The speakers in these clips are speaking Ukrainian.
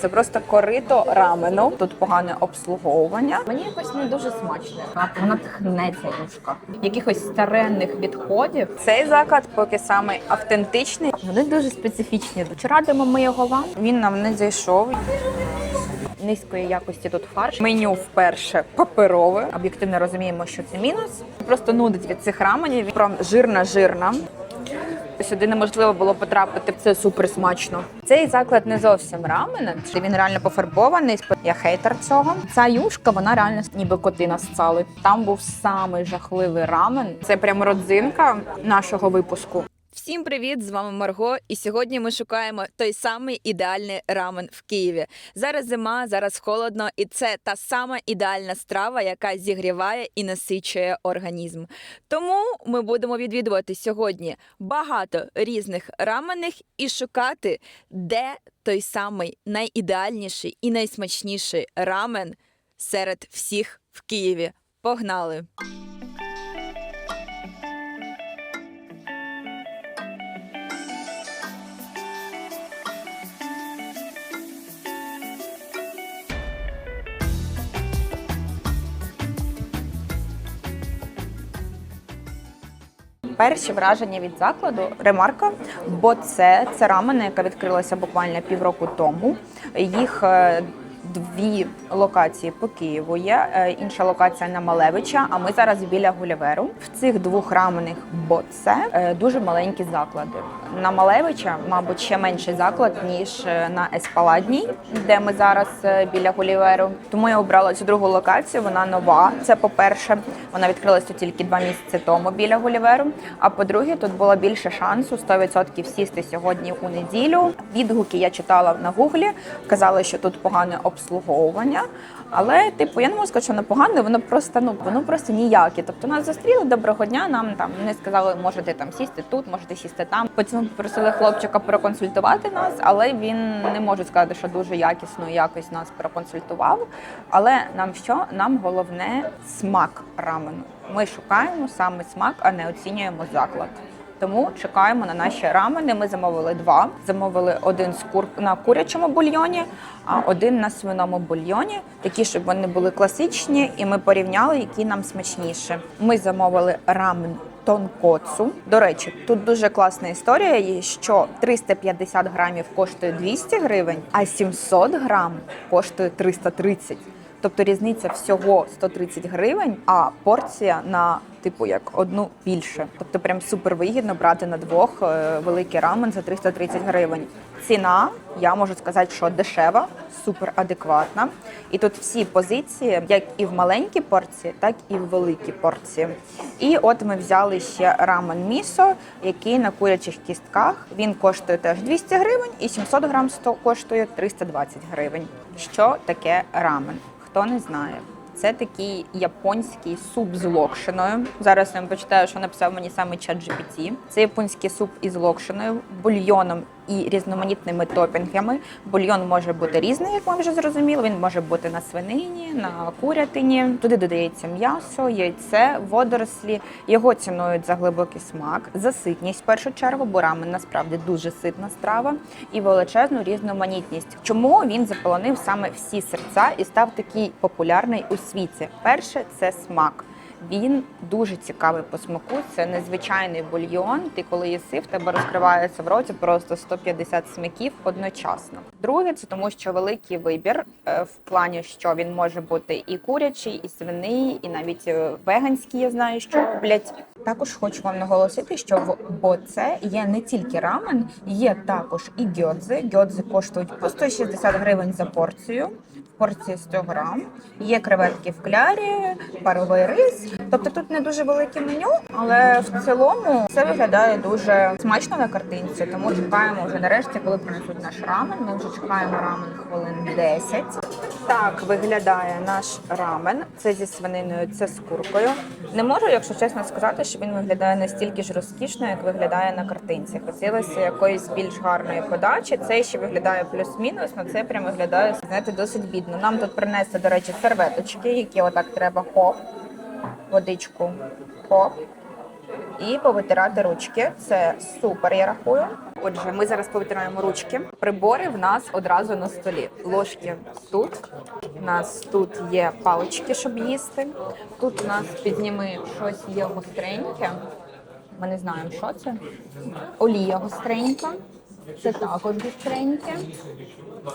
Це просто корито рамену. Тут погане обслуговування. Мені якось не дуже смачно. Вона тхнеться юшка. Якихось старенних відходів. Цей заклад поки самий автентичний. Вони дуже специфічні. Чи радимо ми його вам? Він нам не зайшов. Низької якості тут фарш. Меню вперше паперове. Об'єктивно розуміємо, що це мінус. Просто нудить від цих раменів. Прям жирна, жирна. Сюди неможливо було потрапити. Це супер смачно. Цей заклад не зовсім рамен. Він реально пофарбований. Я хейтер цього. Ця юшка, вона реально ніби коти сцали. Там був самий жахливий рамен. Це прям родзинка нашого випуску. Всім привіт! З вами Марго. І сьогодні ми шукаємо той самий ідеальний рамен в Києві. Зараз зима, зараз холодно, і це та сама ідеальна страва, яка зігріває і насичує організм. Тому ми будемо відвідувати сьогодні багато різних рамених і шукати, де той самий найідеальніший і найсмачніший рамен серед всіх в Києві. Погнали! Перші враження від закладу ремарка, бо це, це рамена, яка відкрилася буквально півроку тому. Їх е, дві локації по Києву є. е, Інша локація на Малевича. А ми зараз біля Гуліверу. В цих двох рамених боце е, дуже маленькі заклади. На Малевича, мабуть, ще менший заклад ніж е, на Еспаладній, де ми зараз біля Гуліверу. Тому я обрала цю другу локацію. Вона нова. Це по-перше, вона відкрилася тільки два місяці тому біля Гуліверу. А по-друге, тут було більше шансу 100% сісти сьогодні у неділю. Відгуки я читала на гуглі. Казали, що тут погане обслуговування. Але, типу, я не можу сказати, що воно погане, воно просто ну воно просто ніяке. Тобто нас зустріли доброго дня. Нам там не сказали, можете там сісти тут, можете сісти там. Потім попросили хлопчика проконсультувати нас, але він не може сказати, що дуже якісно якось нас проконсультував. Але нам що? Нам головне смак рамену. Ми шукаємо саме смак, а не оцінюємо заклад. Тому чекаємо на наші рамени. Ми замовили два. Замовили один з кур на курячому бульйоні, а один на свиному бульйоні. Такі, щоб вони були класичні, і ми порівняли, які нам смачніше. Ми замовили рамен тонкоцу. До речі, тут дуже класна історія, є, що 350 грамів коштує 200 гривень, а 700 грам коштує 330. Тобто різниця всього 130 гривень, а порція на типу як одну більше. Тобто, прям супер вигідно брати на двох е, великий рамен за 330 гривень. Ціна, я можу сказати, що дешева, супер адекватна. І тут всі позиції, як і в маленькій порції, так і в великій порції. І от ми взяли ще рамен місо, який на курячих кістках. Він коштує теж 200 гривень, і 700 грам коштує 320 гривень. Що таке рамен? Хто не знає. Це такий японський суп з локшиною. Зараз я вам почитаю, що написав мені саме чат GPT. Це японський суп із локшиною, бульйоном і різноманітними топінгами. Бульйон може бути різний, як ми вже зрозуміли. Він може бути на свинині, на курятині. Туди додається м'ясо, яйце, водорослі. Його цінують за глибокий смак, за ситність в першу чергу, бо рамен насправді дуже ситна страва і величезну різноманітність. Чому він заполонив саме всі серця і став такий популярний у світі? Перше це смак. Він дуже цікавий по смаку. Це незвичайний бульйон. Ти коли їси, в тебе розкривається в роті просто 150 смаків одночасно. Друге, це тому, що великий вибір е, в плані, що він може бути і курячий, і свиний, і навіть е, веганський. Я знаю, що роблять. Також хочу вам наголосити, що в боце є не тільки рамен, є також і гьодзи. Гьодзи коштують по 160 гривень за порцію. Порції 100 грам. Є креветки в клярі, паровий рис. Тобто тут не дуже велике меню, але в цілому все виглядає дуже смачно на картинці. Тому чекаємо вже нарешті, коли принесуть наш рамен. Ми вже чекаємо рамен хвилин 10. Так виглядає наш рамен. Це зі свининою, це з куркою. Не можу, якщо чесно сказати, що він виглядає настільки ж розкішно, як виглядає на картинці. Хотілося якоїсь більш гарної подачі. Цей ще виглядає плюс-мінус, але це прям виглядає знаєте, досить бідно. Нам тут принесли, до речі, серветочки, які отак треба хоп, водичку, хоп. і повитирати ручки. Це супер, я рахую. Отже, ми зараз повитираємо ручки. Прибори в нас одразу на столі. Ложки тут. У нас тут є палички, щоб їсти. Тут у нас підніми щось є гостреньке. Ми не знаємо, що це. Олія гостренька. Це також гостреньке.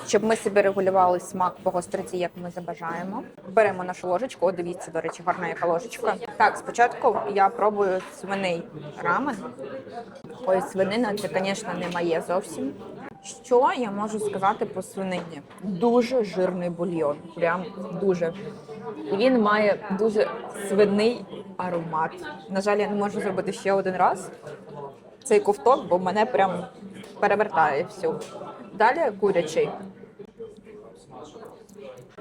Щоб ми собі регулювали смак по гостроті, як ми забажаємо. Беремо нашу ложечку. О, дивіться, до речі, гарна яка ложечка. Так, спочатку я пробую свиний рамен. Ой, свинина це, звісно, не моє зовсім. Що я можу сказати по свинині? Дуже жирний бульйон. Прям дуже. І він має дуже свиний аромат. На жаль, я не можу зробити ще один раз цей ковток, бо мене прям перевертає всю. Далі курячий.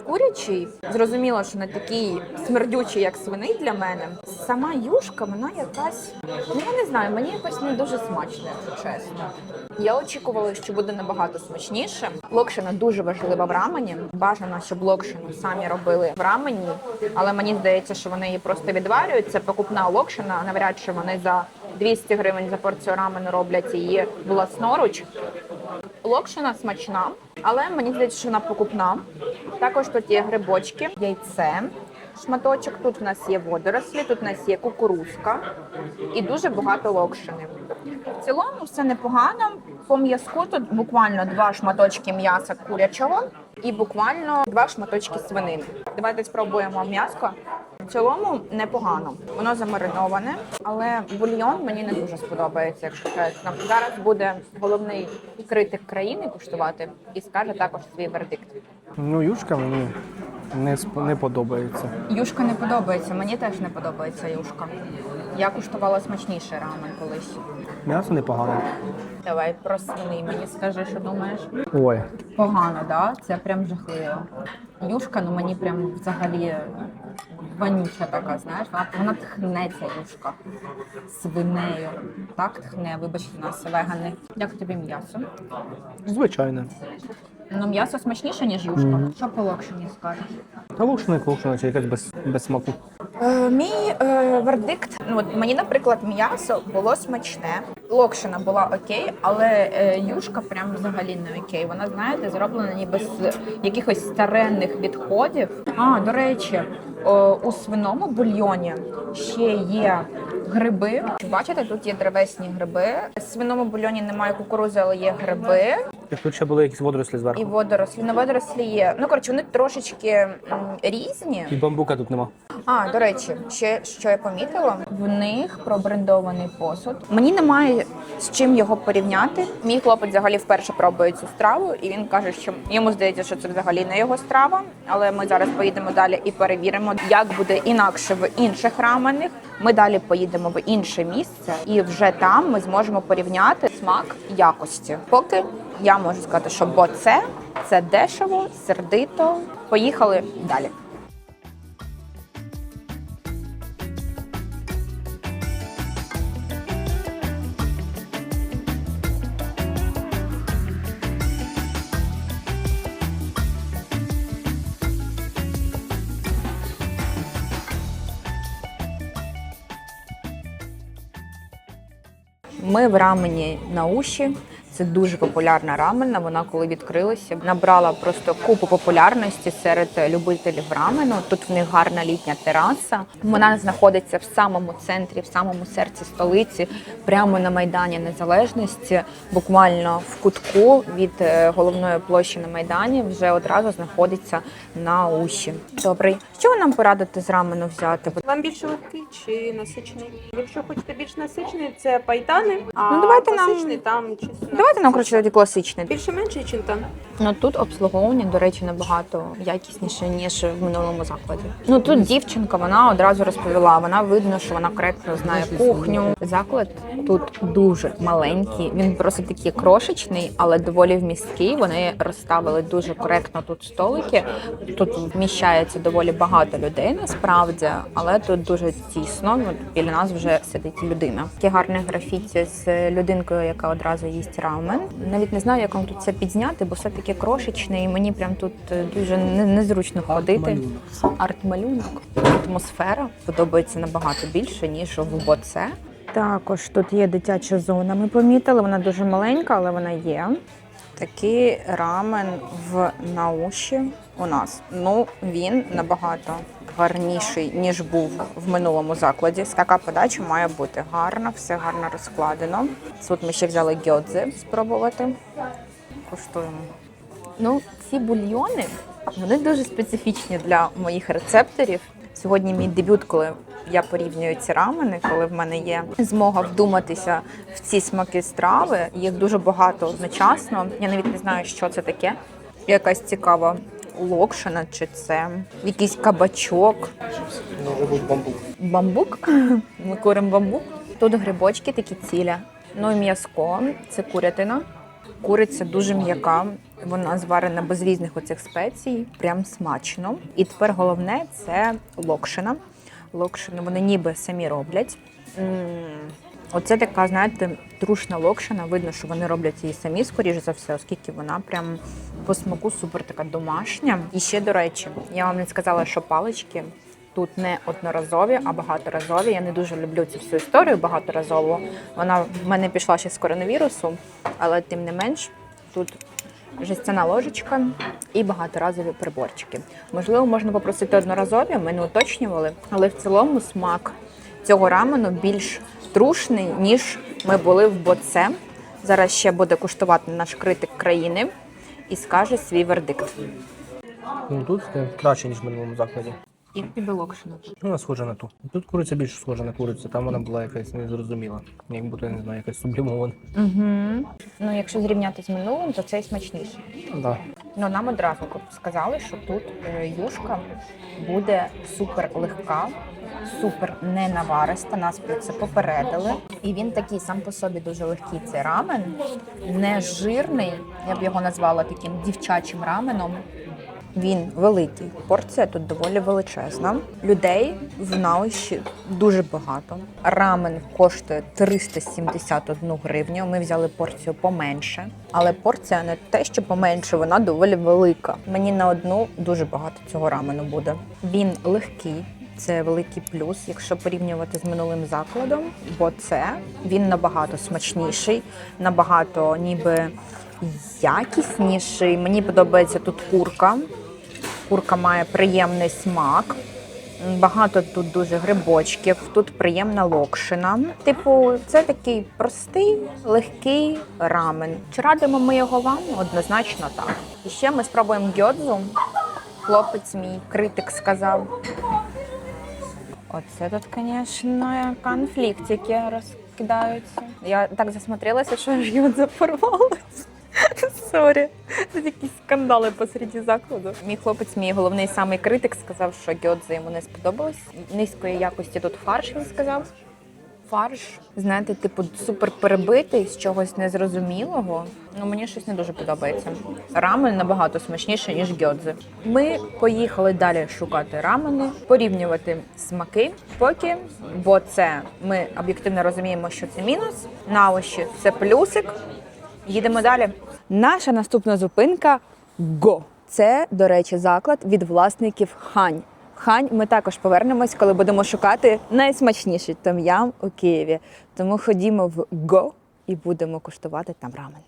Курячий, зрозуміло, що не такий смердючий, як свиний для мене. Сама юшка, вона якась, ну я не знаю, мені якось не дуже смачно, якщо чесно. Я очікувала, що буде набагато смачніше. Локшина дуже важлива в рамені. Бажано, щоб локшину самі робили в рамені, але мені здається, що вони її просто відварюють. Це покупна локшина. Навряд чи вони за 200 гривень за порцію рамену роблять її власноруч. Локшина смачна, але мені здається, що вона покупна. Також тут є грибочки, яйце, шматочок. Тут у нас є водорослі, тут у нас є кукурузка і дуже багато локшини. В цілому все непогано. По м'язку тут буквально два шматочки м'яса курячого і буквально два шматочки свинини. Давайте спробуємо м'яско. В цілому непогано. Воно замариноване, але бульйон мені не дуже сподобається, якщо чесно. Зараз буде головний критик країни куштувати і скаже також свій вердикт. Ну, юшка мені не, сп- не подобається. Юшка не подобається, мені теж не подобається юшка. Я куштувала смачніший рамен колись. М'ясо непогане. Давай про свиний мені скажи, що думаєш. Ой, Погано, да? Це прям жахливо. Юшка, ну мені прям взагалі вонюча така, знаєш, вона, вона тхне ця юшка свинею. Так тхне, вибачте нас, вегани. Як тобі м'ясо? звичайне. Ну, м'ясо смачніше, ніж юшка. Що по локшині скажеш? Та локшина, як локшина, чи якась без, без смаку. Е, мій е, вердикт, ну от мені, наприклад, м'ясо було смачне, локшина була окей, але е, юшка прям взагалі не окей. Вона, знаєте, зроблена ніби з якихось старенних відходів. А, до речі, у свиному бульйоні ще є гриби. Бачите, тут є древесні гриби. В свиному бульйоні немає кукурузи, але є гриби Як тут ще були якісь водорослі і водорослі. На водорослі є. Ну коротше, вони трошечки м, різні. І бамбука тут нема. А, до речі, ще що я помітила, в них пробрендований посуд. Мені немає з чим його порівняти. Мій хлопець взагалі вперше пробує цю страву, і він каже, що йому здається, що це взагалі не його страва. Але ми зараз поїдемо далі і перевіримо, як буде інакше в інших раменах. Ми далі поїдемо в інше місце, і вже там ми зможемо порівняти смак якості. Поки я можу сказати, що бо це, це дешево, сердито. Поїхали далі. Ми в рамені на уші. Це дуже популярна рамена. Вона коли відкрилася, набрала просто купу популярності серед любителів рамену. Тут в них гарна літня тераса. Вона знаходиться в самому центрі, в самому серці столиці, прямо на майдані Незалежності. Буквально в кутку від е, головної площі на майдані вже одразу знаходиться на уші. Добрий, що ви нам порадите з рамену взяти? Вам більше легкий чи насичений? Якщо хочете більш насичений, це пайтани, а Ну, давайте нам- класичний там чесно. Давайте нам коротше тоді класичний. більше менший чинтан. Ну тут обслуговування, до речі, набагато якісніше ніж в минулому закладі. Ну тут дівчинка, вона одразу розповіла. Вона видно, що вона коректно знає кухню. Заклад тут дуже маленький. Він просто такий крошечний, але доволі вмісткий. Вони розставили дуже коректно тут столики. Тут вміщається доволі багато людей насправді, але тут дуже тісно. От біля нас вже сидить людина. Таке гарне графіті з людинкою, яка одразу їсть рамен. Навіть не знаю, як вам тут це підзняти, бо все таке крошечне, і мені прям тут е, дуже незручно ходити. Арт-малюнок, атмосфера подобається набагато більше ніж в боце. Також тут є дитяча зона. Ми помітили, вона дуже маленька, але вона є. Такий рамен в науші у нас. Ну, він набагато гарніший, ніж був в минулому закладі. Така подача має бути гарна, все гарно розкладено. Тут ми ще взяли гьодзи спробувати. Куштуємо. Ну, ці бульйони вони дуже специфічні для моїх рецепторів. Сьогодні мій дебют, коли я порівнюю ці рамени, коли в мене є змога вдуматися в ці смаки страви. Їх дуже багато одночасно. Я навіть не знаю, що це таке. Якась цікава локшина, чи це якийсь кабачок. Може бути бамбук. Бамбук. Ми куримо бамбук. Тут грибочки такі ціля. Ну і м'язко, це курятина. Куриця дуже м'яка, вона зварена без різних оцих спецій, прям смачно. І тепер головне це локшина. Локшину вони ніби самі роблять. М, Оце така, знаєте, трушна локшина. Видно, що вони роблять її самі, скоріш за все, оскільки вона прям по смаку супер така домашня. І ще, до речі, я вам не сказала, що палички тут не одноразові, а багаторазові. Я не дуже люблю цю всю історію багаторазову. Вона в мене пішла ще з коронавірусу, але тим не менш тут жестяна ложечка і багаторазові приборчики. Можливо, можна попросити одноразові, ми не уточнювали, але в цілому смак цього рамену більш трушний, ніж ми були в боце. Зараз ще буде куштувати наш критик країни і скаже свій вердикт. Ну тут краще, ніж в минулому закладі. І білокшина. Ну, Вона схожа на ту. Тут куриця більше схожа на курицю, там вона була якась незрозуміла. Як будто, не знаю, якась сублімована. Угу. Ну, якщо зрівняти з минулим, то цей смачніший. Да. Ну, нам одразу сказали, що тут е, юшка буде супер легка, супер ненавариста. Нас про це попередили. І він такий сам по собі дуже легкий. Цей рамен, не жирний. Я б його назвала таким дівчачим раменом. Він великий. Порція тут доволі величезна. Людей в науші дуже багато. Рамен коштує 371 гривню. Ми взяли порцію поменше, але порція не те, що поменше, вона доволі велика. Мені на одну дуже багато цього рамену буде. Він легкий. Це великий плюс, якщо порівнювати з минулим закладом, бо це він набагато смачніший, набагато ніби якісніший. Мені подобається тут курка. Курка має приємний смак. Багато тут дуже грибочків, тут приємна локшина. Типу, це такий простий, легкий рамен. Чи радимо ми його вам? Однозначно так. І ще ми спробуємо гьодзу. Хлопець мій критик сказав. Оце тут, звісно, конфліктики розкидаються. Я так засмотрелася, що аж гьодза порвалась. Сорі, тут якісь скандали посереді закладу. Мій хлопець, мій головний самий критик, сказав, що гьодзе йому не сподобалось. Низької якості тут фарш, він сказав. Фарш, знаєте, типу, супер перебитий з чогось незрозумілого. Ну мені щось не дуже подобається. Рамен набагато смачніше, ніж гьодзи. Ми поїхали далі шукати рамени, порівнювати смаки, поки, бо це ми об'єктивно розуміємо, що це мінус. На ощі це плюсик. Їдемо далі. Наша наступна зупинка Го. Це, до речі, заклад від власників Хань. Хань ми також повернемось, коли будемо шукати найсмачніший том'ям у Києві. Тому ходімо в Го і будемо куштувати там рамен.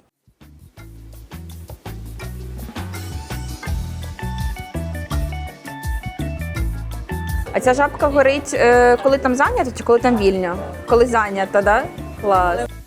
А ця жабка горить, е, коли там зайнято чи коли там вільно? Коли зайнято, да? Клас.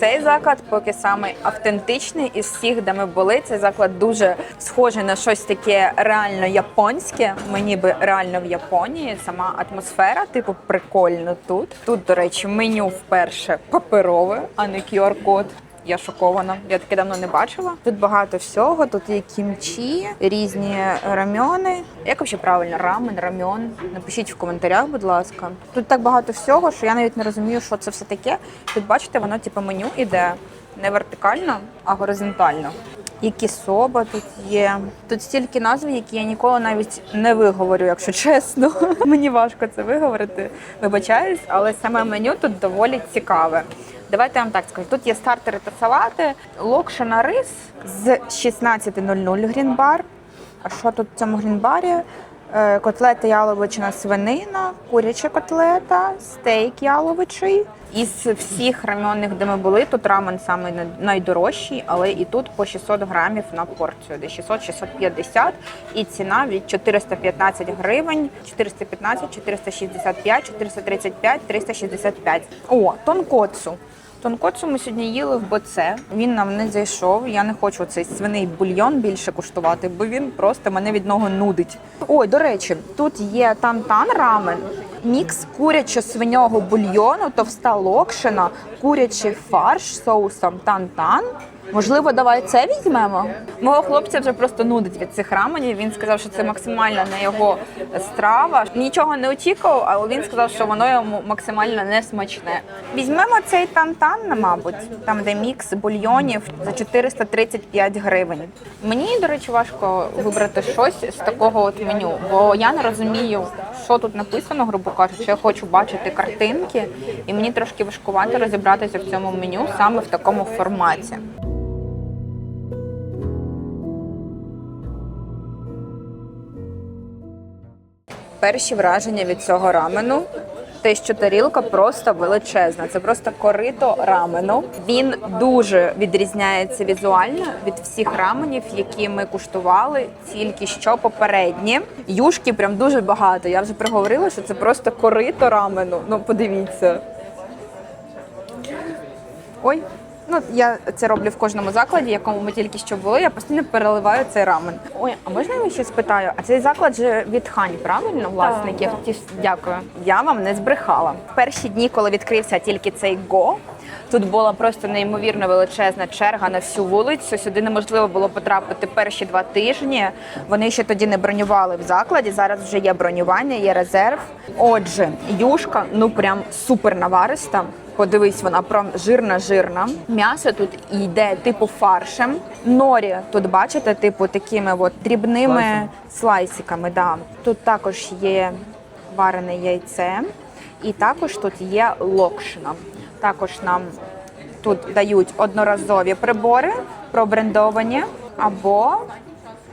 Цей заклад поки самий автентичний із всіх, де ми були. Цей заклад дуже схожий на щось таке реально японське. Ми ніби реально в Японії. Сама атмосфера, типу, прикольно тут. Тут, до речі, меню вперше паперове, а не QR-код. Я шокована. Я таке давно не бачила. Тут багато всього. Тут є кімчі, різні рамьони. Як взагалі правильно? Рамен, рамьон? Напишіть в коментарях, будь ласка. Тут так багато всього, що я навіть не розумію, що це все таке. Тут бачите, воно типу меню іде не вертикально, а горизонтально. Які соба тут є. Тут стільки назв, які я ніколи навіть не виговорю, якщо чесно. Мені важко це виговорити. Вибачаюсь, але саме меню тут доволі цікаве. Давайте я вам так скажу. Тут є стартери та салати, локшина рис з 16.00 грінбар. А що тут в цьому грінбарі? Е, Котлета яловичина свинина, куряча котлета, стейк яловичий. Із всіх раменних, де ми були, тут рамен саме найдорожчий, але і тут по 600 грамів на порцію, де 600-650, і ціна від 415 гривень, 415, 465, 435, 365. О, тонкоцу. Тонкоцу ми сьогодні їли в боце. Він нам не зайшов. Я не хочу цей свиний бульйон більше куштувати, бо він просто мене від нього нудить. Ой, до речі, тут є тантан рамен, мікс курячо-свинього бульйону, товста локшина, курячий фарш соусом тантан. Можливо, давай це візьмемо. Мого хлопця вже просто нудить від цих раменів. Він сказав, що це максимально не його страва. Нічого не очікував, але він сказав, що воно йому максимально не смачне. Візьмемо цей тантан, мабуть, там де мікс бульйонів за 435 гривень. Мені, до речі, важко вибрати щось з такого от меню, бо я не розумію, що тут написано, грубо кажучи. Я хочу бачити картинки, і мені трошки важкувато розібратися в цьому меню саме в такому форматі. Перші враження від цього рамену. Те, що тарілка просто величезна. Це просто корито рамену. Він дуже відрізняється візуально від всіх раменів, які ми куштували тільки що попередні. Юшки прям дуже багато. Я вже приговорила, що це просто корито рамену. Ну, подивіться. Ой. Ну, я це роблю в кожному закладі, якому ми тільки що були. Я постійно переливаю цей рамен. Ой, а можна я ще спитаю? А цей заклад же від Хань, правильно, власників? Ті ж- Дякую. Я вам не збрехала. В перші дні, коли відкрився тільки цей го. Тут була просто неймовірно величезна черга на всю вулицю. Сюди неможливо було потрапити перші два тижні. Вони ще тоді не бронювали в закладі. Зараз вже є бронювання, є резерв. Отже, юшка ну прям супер навариста. Подивись, вона прям жирна, жирна. М'ясо тут йде типу фаршем. Норі тут бачите, типу такими от дрібними Слайсами. слайсиками. Да. Тут також є варене яйце, і також тут є локшина. Також нам тут дають одноразові прибори, пробрендовані або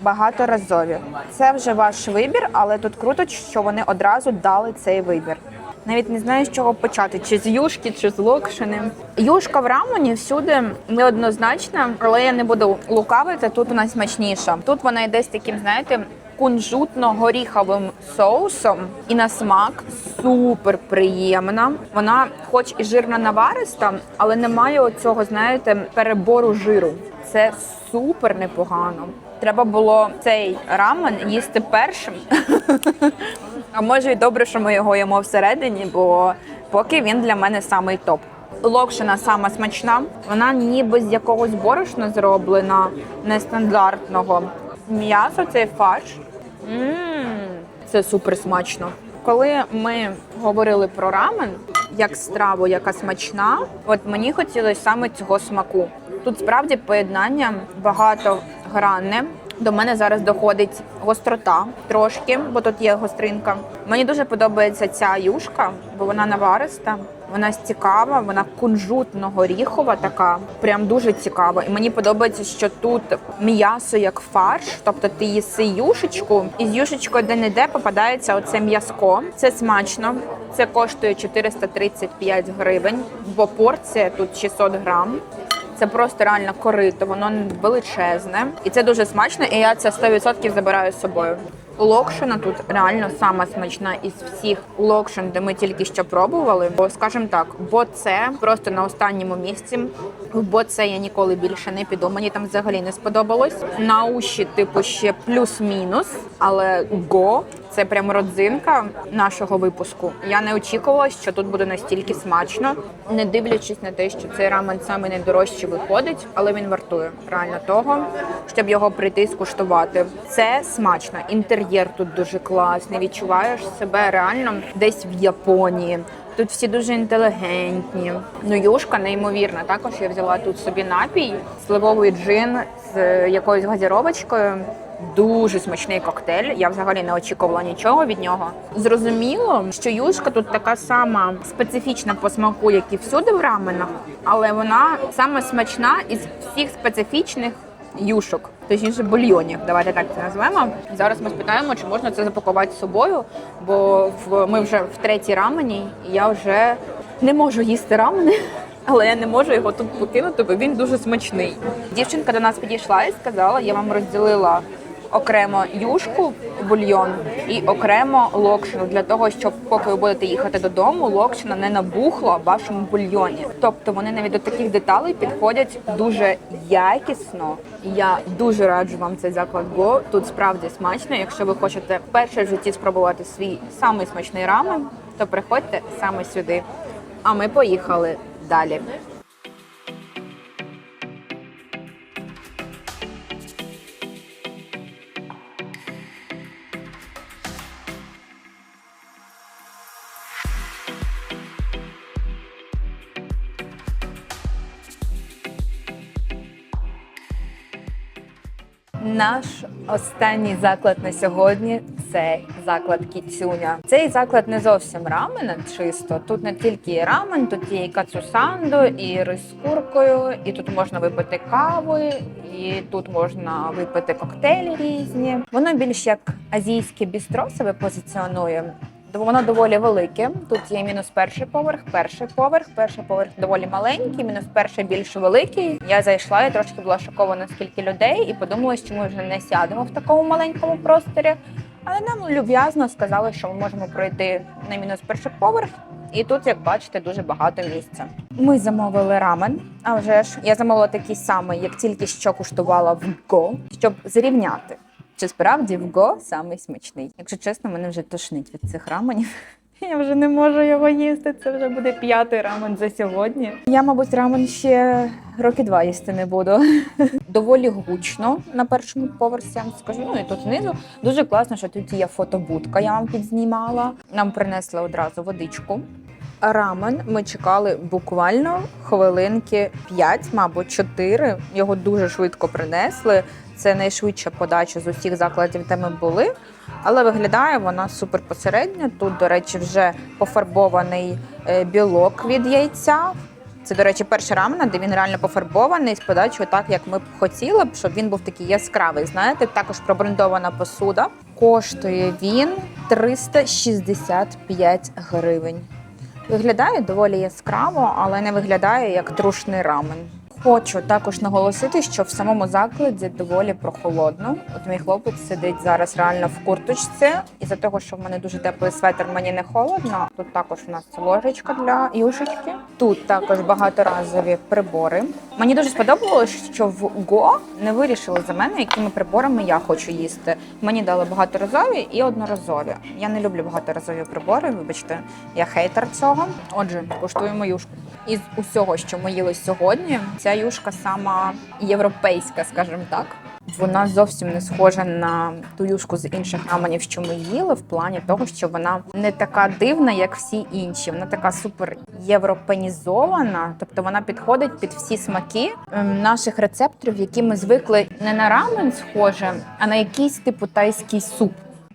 багаторазові. Це вже ваш вибір, але тут круто, що вони одразу дали цей вибір. Навіть не знаю, з чого почати, чи з юшки, чи з локшини. Юшка в рамені всюди неоднозначна, але я не буду лукавити. Тут вона смачніша. Тут вона йде з таким, знаєте, кунжутно-горіховим соусом, і на смак супер приємна. Вона, хоч і жирна навариста, але немає оцього, знаєте, перебору жиру. Це супер непогано. Треба було цей рамен їсти першим. А може й добре, що ми його їмо всередині, бо поки він для мене самий топ. Локшина сама смачна, вона ніби з якогось борошна зроблена нестандартного. М'ясо цей фарш. М, Це супер смачно. Коли ми говорили про рамен як страву, яка смачна, от мені хотілося саме цього смаку. Тут справді поєднання багатогранне. До мене зараз доходить гострота трошки, бо тут є гостринка. Мені дуже подобається ця юшка, бо вона навариста, вона цікава, вона кунжутно-горіхова така, прям дуже цікава. І мені подобається, що тут м'ясо як фарш, тобто ти їси юшечку, і з юшечкою де-не-де попадається оце м'язко. Це смачно. Це коштує 435 гривень, бо порція тут 600 грам. Це просто реально корито, воно величезне. І це дуже смачно, і я це 100% забираю з собою. Локшина тут реально сама смачна із всіх локшин, де ми тільки що пробували. Бо, скажімо так, бо це просто на останньому місці. Бо це я ніколи більше не піду. Мені там взагалі не сподобалось. На уші, типу, ще плюс-мінус, але го це прям родзинка нашого випуску. Я не очікувала, що тут буде настільки смачно, не дивлячись на те, що цей рамен саме найдорожчий виходить, але він вартує реально того, щоб його прийти скуштувати. Це смачно. Інтер'єр тут дуже класний. Відчуваєш себе реально десь в Японії. Тут всі дуже інтелігентні. Ну, юшка неймовірна. Також я взяла тут собі напій, сливовий джин з якоюсь газіровочкою. Дуже смачний коктейль. Я взагалі не очікувала нічого від нього. Зрозуміло, що юшка тут така сама специфічна по смаку, як і всюди в раменах, але вона саме смачна із всіх специфічних юшок, точніше бульйонів. Давайте так це назвемо. Зараз ми спитаємо, чи можна це запакувати з собою, бо в ми вже в третій рамені, і я вже не можу їсти рамени. Але я не можу його тут покинути, бо він дуже смачний. Дівчинка до нас підійшла і сказала: я вам розділила окремо юшку бульйон і окремо локшину для того, щоб поки ви будете їхати додому, локшина не набухла в вашому бульйоні. Тобто вони навіть до таких деталей підходять дуже якісно. Я дуже раджу вам цей заклад Go. Тут справді смачно. Якщо ви хочете вперше в житті спробувати свій самий смачний рамен, то приходьте саме сюди. А ми поїхали далі. Наш останній заклад на сьогодні це заклад Кіцюня. Цей заклад не зовсім рамен, чисто. Тут не тільки рамен, тут є і кацусандо, і рис з куркою, і тут можна випити кави, і тут можна випити коктейлі різні. Воно більш як азійське бістро себе позиціонує. Воно доволі велике. Тут є мінус перший поверх, перший поверх, перший поверх доволі маленький, мінус перший більш великий. Я зайшла і трошки була шокована, скільки людей, і подумала, що ми вже не сядемо в такому маленькому просторі. Але нам люб'язно сказали, що ми можемо пройти на мінус перший поверх. І тут, як бачите, дуже багато місця. Ми замовили рамен. А вже ж я замовила такий самий, як тільки що куштувала в Го, щоб зрівняти. Чи справді в Го самий смачний? Якщо чесно, мене вже тошнить від цих раменів. Я вже не можу його їсти. Це вже буде п'ятий рамен за сьогодні. Я, мабуть, рамен ще роки два їсти не буду. Доволі гучно на першому поверсі, скажу. Ну і тут знизу дуже класно, що тут є фотобудка. Я вам підзнімала. Нам принесли одразу водичку. Рамен ми чекали буквально хвилинки 5, мабуть, 4. Його дуже швидко принесли. Це найшвидша подача з усіх закладів, де ми були. Але виглядає вона супер посередня. Тут, до речі, вже пофарбований е, білок від яйця. Це, до речі, перший рамен, де він реально пофарбований з подачею так, як ми б хотіли б, щоб він був такий яскравий. Знаєте, також пробрендована посуда. Коштує він 365 гривень. Виглядає доволі яскраво, але не виглядає як трушний рамен. Хочу також наголосити, що в самому закладі доволі прохолодно. От мій хлопець сидить зараз реально в курточці, і за того, що в мене дуже теплий светр, мені не холодно. Тут також у нас ложечка для юшечки. Тут також багаторазові прибори. Мені дуже сподобалось, що в Го не вирішили за мене, якими приборами я хочу їсти. Мені дали багаторазові і одноразові. Я не люблю багаторазові прибори. Вибачте, я хейтер цього. Отже, куштуємо юшку. Із усього, що ми їли сьогодні, ця юшка сама європейська, скажімо так. Вона зовсім не схожа на ту юшку з інших раменів, що ми їли, в плані того, що вона не така дивна, як всі інші. Вона така супер європенізована, тобто вона підходить під всі смаки ем, наших рецепторів, які ми звикли не на рамен схоже, а на якийсь типу тайський суп.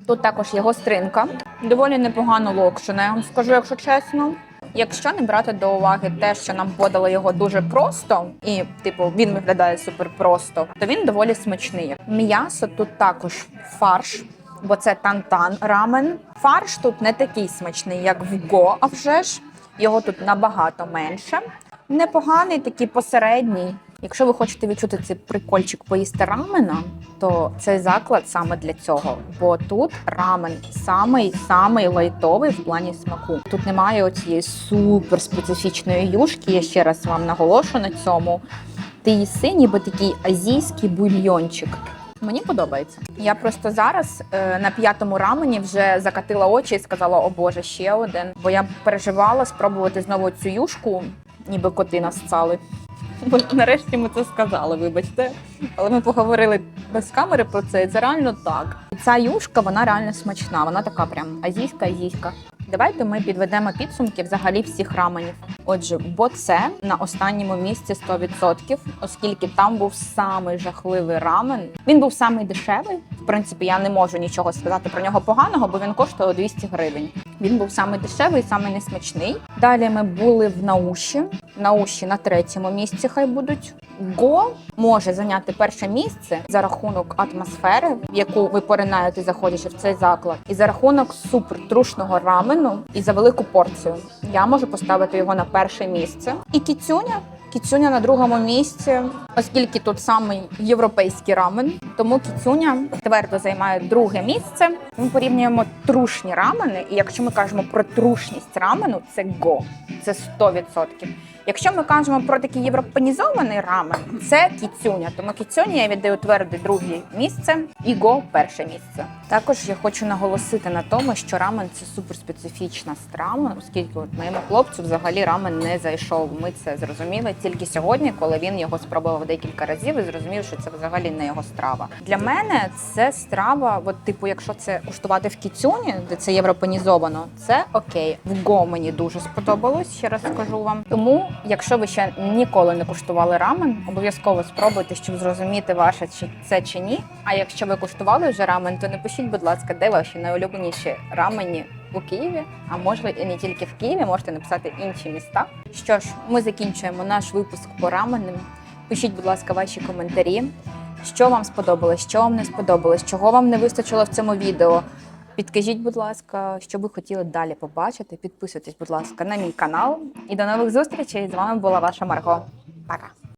Тут також є гостринка, доволі непогано локшена, я вам скажу, якщо чесно. Якщо не брати до уваги те, що нам подали його дуже просто, і типу він виглядає супер просто, то він доволі смачний. М'ясо тут також фарш, бо це тантан рамен. Фарш тут не такий смачний, як в Го, а вже ж його тут набагато менше. Непоганий, такий посередній. Якщо ви хочете відчути цей прикольчик поїсти рамена, то цей заклад саме для цього. Бо тут рамен самий самий лайтовий в плані смаку. Тут немає оцієї супер специфічної юшки. Я ще раз вам наголошу на цьому. Ти їси ніби такий азійський бульйончик. Мені подобається. Я просто зараз е, на п'ятому рамені вже закатила очі і сказала: о Боже, ще один. Бо я переживала спробувати знову цю юшку, ніби коти нас цали. Бо нарешті ми це сказали, вибачте. Але ми поговорили без камери про це, і це реально так. Ця юшка, вона реально смачна. Вона така прям азійська, азійська. Давайте ми підведемо підсумки взагалі всіх раменів. Отже, бо це на останньому місці 100%, оскільки там був самий жахливий рамен. Він був самий дешевий. В принципі, я не можу нічого сказати про нього поганого, бо він коштує 200 гривень. Він був самий дешевий, самий несмачний. Далі ми були в науші. Науші на третьому місці хай будуть. Го може зайняти перше місце за рахунок атмосфери, в яку ви поринаєте, заходячи в цей заклад, і за рахунок супертрушного рамену і за велику порцію. Я можу поставити його на перше місце. І кіцюня. Кіцюня на другому місці, оскільки тут самий європейський рамен, тому кіцюня твердо займає друге місце. Ми порівнюємо трушні рамени, і якщо ми кажемо про трушність рамену, це го, це 100%. Якщо ми кажемо про такий європанізований рамен, це кіцюня. Тому кіцюні я віддаю тверде друге місце і го перше місце. Також я хочу наголосити на тому, що рамен це суперспецифічна страва, оскільки от моєму хлопцю взагалі рамен не зайшов. Ми це зрозуміли тільки сьогодні, коли він його спробував декілька разів і зрозумів, що це взагалі не його страва. Для мене це страва, от типу, якщо це куштувати в кіцюні, де це європанізовано, це окей. В го мені дуже сподобалось. Ще раз скажу вам. Тому, якщо ви ще ніколи не куштували рамен, обов'язково спробуйте, щоб зрозуміти ваше чи це чи ні. А якщо ви куштували вже рамен, то напишіть, будь ласка, де ваші найулюбленіші рамені у Києві, а може і не тільки в Києві, можете написати інші міста. Що ж, ми закінчуємо наш випуск по раменам. Пишіть, будь ласка, ваші коментарі. Що вам сподобалось, що вам не сподобалось, чого вам не вистачило в цьому відео. Підкажіть, будь ласка, що ви хотіли далі побачити. Підписуйтесь, будь ласка, на мій канал. І до нових зустрічей. З вами була ваша Марго. Пока.